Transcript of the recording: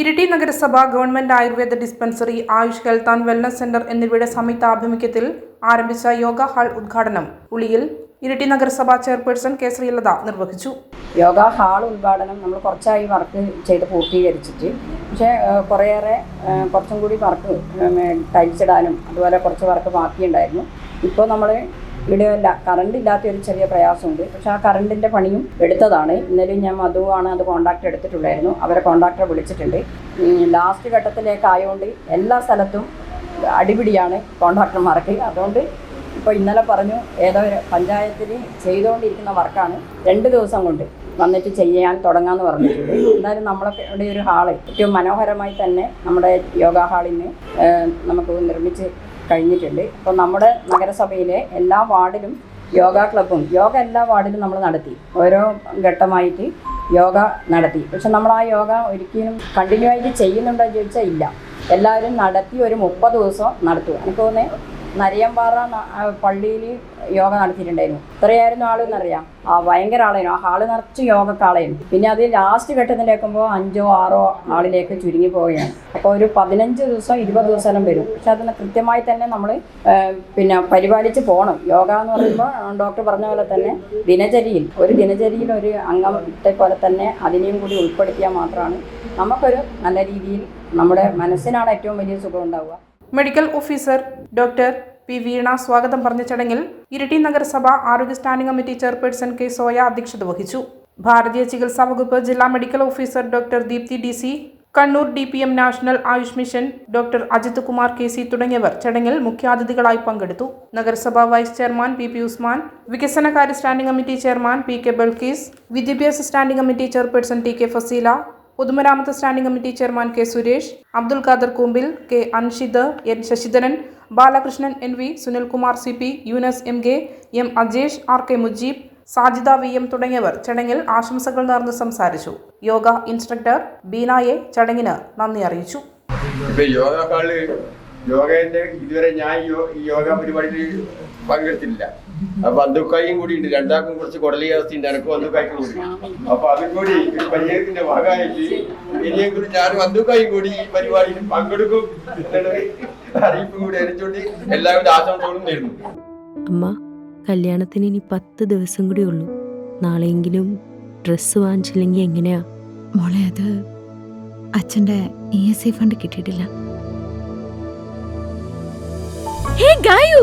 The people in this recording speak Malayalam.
ഇരിട്ടി നഗരസഭ government Ayurveda dispensary AYUSH health and wellness centre എന്നിവയുടെ സംയുക്ത ആഭിമുഖ്യത്തിൽ ആരംഭിച്ച യോഗ ഹാൾ ഉദ്ഘാടനം. ഉളിയിൽ ഇരിട്ടി നഗരസഭ ചെയർപേഴ്സൺ കെ ശ്രീലത നിർവഹിച്ചു. യോഗ ഹാൾ ഉദ്ഘാടനം നമ്മൾ കുറച്ചായി വർക്ക് ചെയ്ത് പൂർത്തീകരിച്ചിട്ട് പക്ഷേ കുറേയേറെ കുറച്ചും കൂടി വർക്ക് ടൈൽസ് ഇടാനും അതുപോലെ കുറച്ച് വർക്ക് ബാക്കിയുണ്ടായിരുന്നു. ഇപ്പോൾ നമ്മൾ ഇവിടെയല്ല കറണ്ട് ഇല്ലാത്ത ഒരു ചെറിയ പ്രയാസമുണ്ട്. പക്ഷെ ആ കറണ്ടിന്റെ പണിയും എടുത്തതാണ്. ഇന്നലെ ഞാൻ മധുവാണ് അത് കോൺട്രാക്ട് എടുത്തിട്ടുണ്ടായിരുന്നു. അവരെ കോൺട്രാക്ടറെ വിളിച്ചിട്ടുണ്ട്. ലാസ്റ്റ് ഘട്ടത്തിലേക്ക് ആയതുകൊണ്ട് എല്ലാ സ്ഥലത്തും അടിപിടിയാണ് കോൺട്രാക്ടർമാർക്ക് അതുകൊണ്ട് ഇപ്പോൾ ഇന്നലെ പറഞ്ഞു ഏതോ ഒരു പഞ്ചായത്തിൽ ചെയ്തുകൊണ്ടിരിക്കുന്ന വർക്കാണ്. രണ്ട് ദിവസം കൊണ്ട് വന്നിട്ട് ചെയ്യാൻ തുടങ്ങാമെന്ന് പറഞ്ഞിട്ടുണ്ട്. എന്തായാലും നമ്മളൊക്കെ ഇവിടെ ഒരു ഹാൾ. ഏറ്റവും മനോഹരമായി തന്നെ നമ്മുടെ യോഗ ഹാളിന് നമുക്ക് നിർമ്മിച്ച് കഴിഞ്ഞിട്ടുണ്ട്. അപ്പോൾ നമ്മുടെ നഗരസഭയിലെ എല്ലാ വാർഡിലും യോഗ ക്ലബും യോഗ എല്ലാ വാർഡിലും നമ്മൾ നടത്തി. ഓരോ ഘട്ടമായിട്ട് യോഗ നടത്തി. പക്ഷെ നമ്മൾ ആ യോഗ ഒരിക്കലും കണ്ടിന്യൂ ആയിട്ട് ചെയ്യുന്നുണ്ടോ എന്ന് ചോദിച്ചാൽ ഇല്ല. എല്ലാവരും നടത്തി ഒരു മുപ്പത് ദിവസം നടത്തുക. എനിക്ക് തോന്നുന്നത് നരിയമ്പാറ പള്ളിയിൽ യോഗ നടത്തിയിട്ടുണ്ടായിരുന്നു. ഇത്രയായിരുന്നു ആളെന്നറിയാം ആ ഭയങ്കര ആളായിരുന്നു ആ ഹാൾ നിറച്ച് യോഗക്കാളായിരുന്നു പിന്നെ അത് ലാസ്റ്റ് ഘട്ടത്തിലേക്കുമ്പോൾ അഞ്ചോ ആറോ ആളിലേക്ക് ചുരുങ്ങി പോവുകയാണ്. അപ്പോൾ ഒരു പതിനഞ്ച് ദിവസം ഇരുപത് ദിവസം വരും. പക്ഷെ അതിന് കൃത്യമായി തന്നെ നമ്മൾ പിന്നെ പരിപാലിച്ച് പോകണം യോഗ എന്ന് പറയുമ്പോൾ ഡോക്ടർ പറഞ്ഞ പോലെ തന്നെ ദിനചര്യയിൽ ഒരു ദിനചര്യയിൽ ഒരു അംഗത്തെ പോലെ തന്നെ അതിനെയും കൂടി ഉൾപ്പെടുത്തിയാൽ മാത്രമാണ് നമുക്കൊരു നല്ല രീതിയിൽ നമ്മുടെ മനസ്സിനാണ് ഏറ്റവും വലിയ സുഖം ഉണ്ടാവുക. Medical officer doctor P Veena സ്വാഗതം പറഞ്ഞ ചടങ്ങിൽ ഇരിട്ടി നഗരസഭ ആരോഗ്യ standing committee chairperson K Soya അധ്യക്ഷത വഹിച്ചു. ഭാരതീയ ചികിത്സാ വകുപ്പ് ജില്ലാ medical officer doctor Deepthi D C Kannur D P M national AYUSH mission doctor Ajith Kumar K C തുടങ്ങിയവർ ചടങ്ങിൽ മുഖ്യാതിഥികളായി പങ്കെടുത്തു. നഗരസഭാ vice chairman P P Usman വികസനകാര്യ standing committee chairman P K Balkees വിദ്യാഭ്യാസ standing committee chairperson T K Fazeela പൊതുമരാമത്ത് standing committee chairman K Suresh Abdul Khader Koombil K Anshid N Sasidharan Balakrishnan N V Sunilkumar C P Yunus M K M Ajesh R K Mujeeb Sajida V M തുടങ്ങിയവർ ചടങ്ങിൽ ആശംസകൾ നേർന്ന് സംസാരിച്ചു. യോഗ ഇൻസ്ട്രക്ടർ ബീനായെ ചടങ്ങിന് നന്ദി അറിയിച്ചു. യോഗ ഹാൾ യോഗന്റെ ഇതുവരെ ഞാൻ യോഗ പരിപാടിയിൽ പങ്കെടുത്തില്ല അപ്പൊ അന്തുക്കായും കൂടി ഉണ്ട്. രണ്ടാക്കും കുറച്ച് കുടലിയാവസ്ഥ ഉണ്ട് എനക്കും അന്തുക്കായ്ക്കും കൂടി. അപ്പൊ അതും കൂടി ഒരു പരിചയത്തിന്റെ ഭാഗമായിട്ട് ഇനിയും കുറിച്ച് ഞാനും അന്തുക്കായും കൂടി ഈ പരിപാടിയിൽ പങ്കെടുക്കും അറിയിപ്പും കൂടി അറിയിച്ചുകൊണ്ട് എല്ലാവരും ആശംസകളും നേരുന്നു. അമ്മ കല്യാണത്തിന് ഇനി പത്ത് ദിവസം കൂടി ഉള്ളൂ. നാളെയെങ്കിലും ഡ്രസ്സ് വാങ്ങിച്ചില്ലെങ്കിൽ എങ്ങനെയാ? മോളെ അത് അച്ഛന്റെ ഇ എസ് ഐ ഫണ്ട് കിട്ടിയിട്ടില്ല. ഹേ ഗായു!